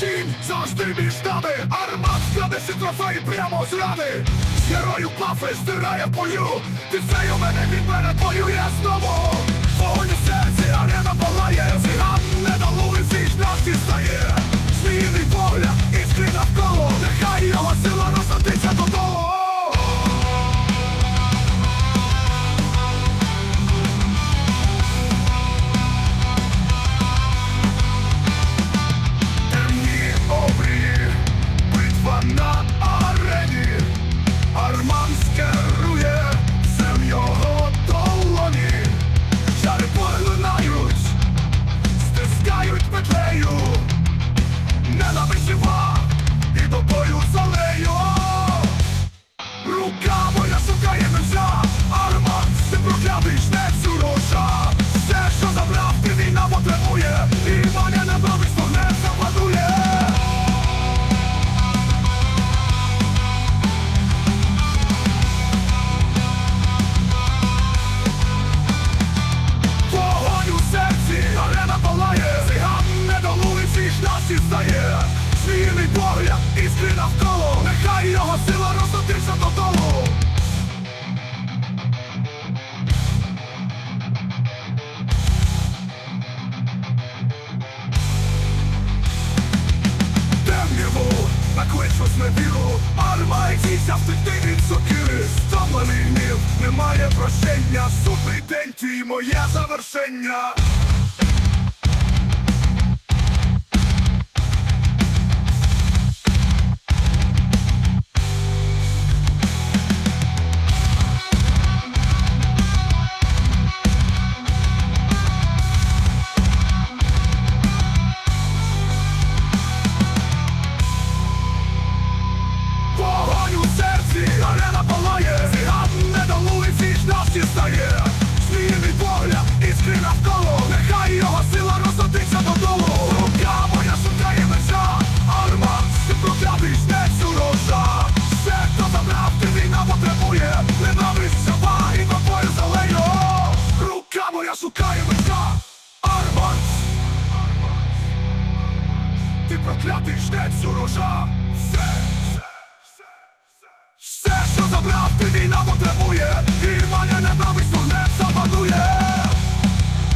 тінь завжди між нами Армат скраде всі трофеї прямо з рани З герою пафи стирає в бою Ти цей у мене від мене воює знову накличу зневіру, армайтіся втекти від сокири Стомлений гнів, немає прощення, судний день твій моє завершення. Арена палає Циган недолугий всіх нас дістає. Зміїний погляд, іскри навколо. Нехай його сила розлетиться додолу. Рука моя шукає меча. Арман, ти проклятий жнець урожа. Все, хто забрав, ти війна потребує. Ненависть жива і тобою залею. Рука моя шукає меча. Арман ти проклятий жнець урожа. Все, забрав, ти війна потребує, Вірвання ненависть не запанує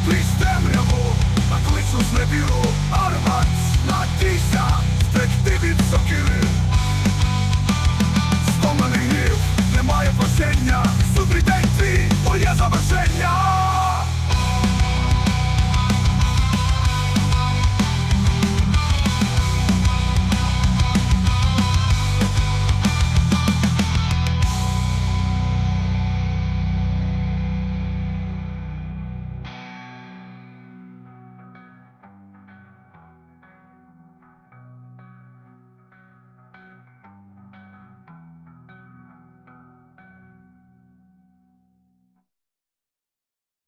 Крізь темряву, на кличу з невіру, армат, надійся, втекти від сокири Стомлений гнів, немає прощення, судний день твій, моє завершення